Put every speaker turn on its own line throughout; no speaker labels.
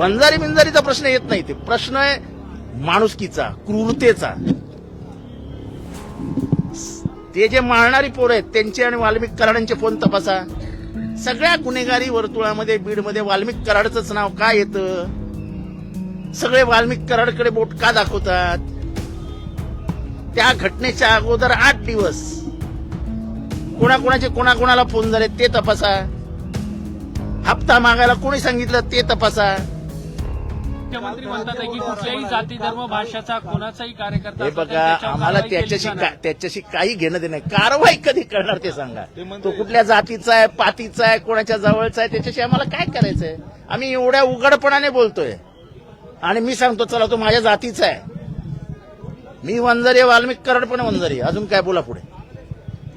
वंजारी बिंजारीचा प्रश्न येत नाही ते. प्रश्न आहे माणुसकीचा क्रूरतेचा. ते जे मारणारी पोरं आहेत त्यांचे आणि वाल्मिक कराडांचे फोन तपासा. सगळ्या गुन्हेगारी वर्तुळामध्ये बीडमध्ये वाल्मिक कराडचंच नाव का येतं? सगळे वाल्मिक कराडकडे बोट का दाखवतात? त्या घटनेच्या अगोदर आठ दिवस. कोणाकोणाचे कोणाकोणाला फोन झाले ते तपासा. हप्ता मागायला कोणी सांगितलं ते तपासा.
मुख्यमंत्री म्हणतात की कुठल्याही जाती धर्म भाषेचा कोणाचाही कार्यकर्ता
हे बघा आम्हाला त्याच्याशी त्याच्याशी काही घेणं देणं नाही. कारवाई कधी करणार ते सांगा.
ते
कुठल्या जातीचा आहे पातीचा आहे कोणाच्या जवळचा आहे त्याच्याशी आम्हाला काय करायचंय? आम्ही एवढ्या उघडपणाने बोलतोय. आणि मी सांगतो चला तो माझ्या जातीचा आहे. मी वंजारी आहे, वाल्मिक कराड पण वंजारी. अजून काय बोला पुढे.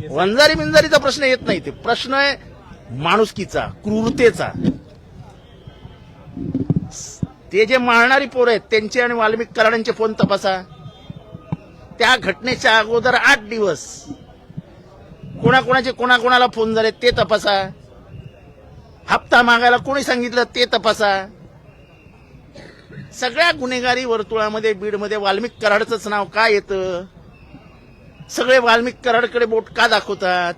वंजारी बिंजारीचा प्रश्न येत नाही ते. प्रश्न आहे माणुसकीचा क्रूरतेचा. ते जे मारणारी पोरं आहेत त्यांचे आणि वाल्मिक कराडांचे फोन तपासा. त्या घटनेच्या अगोदर आठ दिवस कोणाकोणाचे कोणाकोणाला फोन झाले ते तपासा. हप्ता मागायला कोणी सांगितलं ते तपासा. सगळ्या गुन्हेगारी वर्तुळामध्ये बीडमध्ये वाल्मिक कराडचंच नाव का येतं? सगळे वाल्मिक कराडकडे बोट का दाखवतात?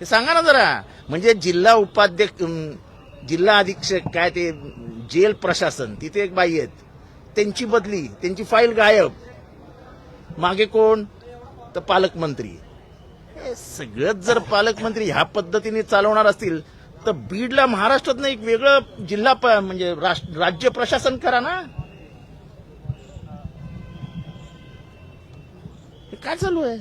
हे सांगा ना जरा. म्हणजे जिल्हा उपाध्यक्ष जिल्हा अधीक्षक काय ते जेल प्रशासन तिथे एक बाई आहेत. त्यांची बदली त्यांची फाईल गायब. मागे कोण? तर पालकमंत्री. हे सगळंच जर पालकमंत्री ह्या पद्धतीने चालवणार असतील तर बीडला महाराष्ट्रातनं एक वेगळं जिल्हा म्हणजे राष्ट्र- राज्य प्रशासन करा ना. काय चालू आहे?